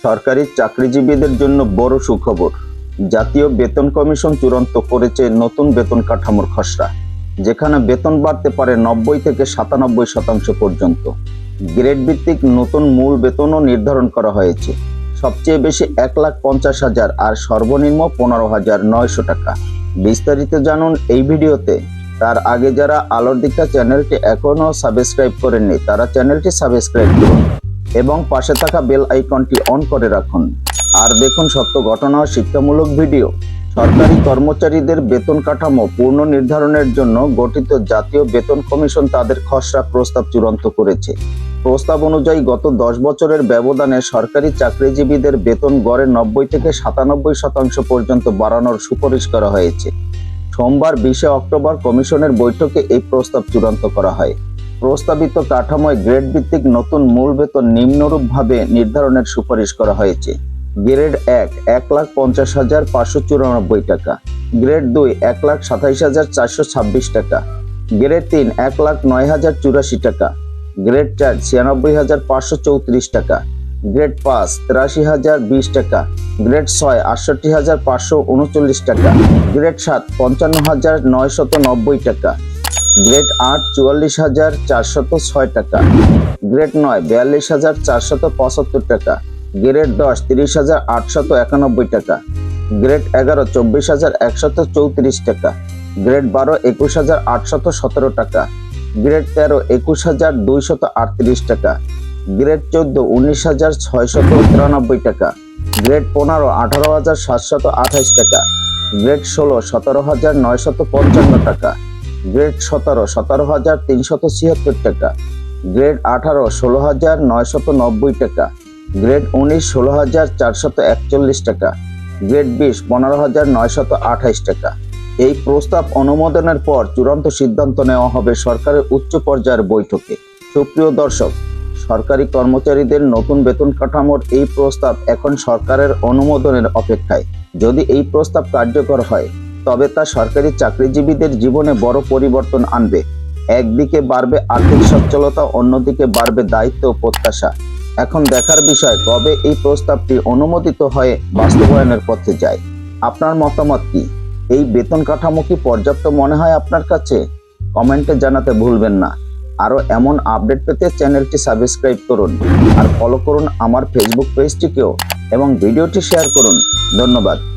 সরকারি চাকরিজীবীদের জন্য বড় সুখবর। জাতীয় বেতন কমিশন চূড়ান্ত করেছে নতুন বেতন কাঠামোর খসড়া, যেখানে বেতন বাড়তে পারে নব্বই থেকে সাতানব্বই শতাংশ পর্যন্ত। গ্রেড ভিত্তিক নতুন মূল বেতনও নির্ধারণ করা হয়েছে। সবচেয়ে বেশি এক লাখ পঞ্চাশ হাজার আর সর্বনিম্ন পনেরো হাজার নয়শো টাকা। বিস্তারিত জানুন এই ভিডিওতে। তার আগে যারা আলোর দিকটা চ্যানেলটি এখনও সাবস্ক্রাইব করেননি, তারা চ্যানেলটি সাবস্ক্রাইব করুন। এবং পাশে থাকা বেল আইকনটি অন করে রাখুন। আর দেখুন সত্য ঘটনা ও শিক্ষামূলক ভিডিও। সরকারি কর্মচারীদের বেতন কাঠামো পূর্ণ নির্ধারণের জন্য গঠিত জাতীয় বেতন কমিশন তাদের খসড়া প্রস্তাব চূড়ান্ত করেছে। প্রস্তাব অনুযায়ী গত দশ বছরের ব্যবধানে সরকারি চাকরিজীবীদের বেতন গড়ে নব্বই থেকে সাতানব্বই শতাংশ পর্যন্ত বাড়ানোর সুপারিশ করা হয়েছে। সোমবার বিশে অক্টোবর কমিশনের বৈঠকে এই প্রস্তাব চূড়ান্ত করা হয়। প্রস্তাবিত কাঠামোয় গ্রেড ভিত্তিক নতুন মূল বেতন নিম্নরূপভাবে নির্ধারণের সুপারিশ করা হয়েছে। গ্রেড এক এক লাখ পঞ্চাশ হাজার পাঁচশো চুরানব্বই টাকা। গ্রেড দুই, এক লাখ সাতাইশ হাজার চারশো ছাব্বিশ টাকা। গ্রেড তিন, এক লাখ নয় হাজার চুরাশি টাকা। গ্রেড চার, ছিয়ানব্বই হাজার পাঁচশো চৌত্রিশ টাকা। গ্রেড পাঁচ, তিরাশি হাজার বিশ টাকা। গ্রেড ছয়, আটষট্টি হাজার পাঁচশো উনচল্লিশ টাকা। গ্রেড সাত, পঞ্চান্ন হাজার নয়শত নব্বই টাকা। গ্রেড আট চুয়াল্লিশ হাজার চারশত ছয় টাকা। গ্রেড নয় বিয়াল্লিশ হাজার চারশত পঁচাত্তর টাকা। গ্রেড দশ তিরিশ হাজার আটশত একানব্বই টাকা। গ্রেড এগারো চব্বিশ হাজার একশত চৌত্রিশ টাকা। গ্রেড বারো একুশ হাজার আটশত সতেরো টাকা। গ্রেড তেরো একুশ হাজার দুইশত আটত্রিশ টাকা। গ্রেড চোদ্দ উনিশ হাজার ছয়শত তিরানব্বই টাকা। গ্রেড পনেরো আঠারো হাজার সাতশত আঠাশ টাকা। গ্রেড ষোলো সতেরো হাজার নয়শত পঞ্চান্ন টাকা। গ্রেড সতেরো সতেরো হাজার তিনশত ছিয়াত্তর টাকা। গ্রেড আঠারো, ষোলো হাজার নয়শত নব্বই টাকা। গ্রেড উনিশ, ষোলো হাজার চারশত একচল্লিশ টাকা। গ্রেড বিশ, পনেরো হাজার নয়শত আঠাইশ টাকা। এই প্রস্তাব অনুমোদনের পর চূড়ান্ত সিদ্ধান্ত নেওয়া হবে সরকারের উচ্চ পর্যায়ের বৈঠকে। সুপ্রিয় দর্শক, সরকারি কর্মচারীদের নতুন বেতন কাঠামোর এই প্রস্তাব এখন সরকারের অনুমোদনের অপেক্ষায়। যদি এই প্রস্তাব কার্যকর হয় তবে তা সরকারি চাকরিজীবীদের জীবনে বড় পরিবর্তন আনবে। একদিকে বাড়বে আর্থিক সচ্ছলতা, অন্যদিকে বাড়বে দায়িত্ব ও প্রত্যাশা। এখন দেখার বিষয়, কবে এই প্রস্তাবটি অনুমোদিত হয়ে বাস্তবায়নের পথে যায়? আপনার মতামত কি? এই বেতন কাঠামো কি পর্যাপ্ত মনে হয় আপনার কাছে? কমেন্টে জানাতে ভুলবেন না। আরও এমন আপডেট পেতে চ্যানেলটি সাবস্ক্রাইব করুন আর ফলো করুন আমার ফেসবুক পেজটিকেও এবং ভিডিওটি শেয়ার করুন। ধন্যবাদ।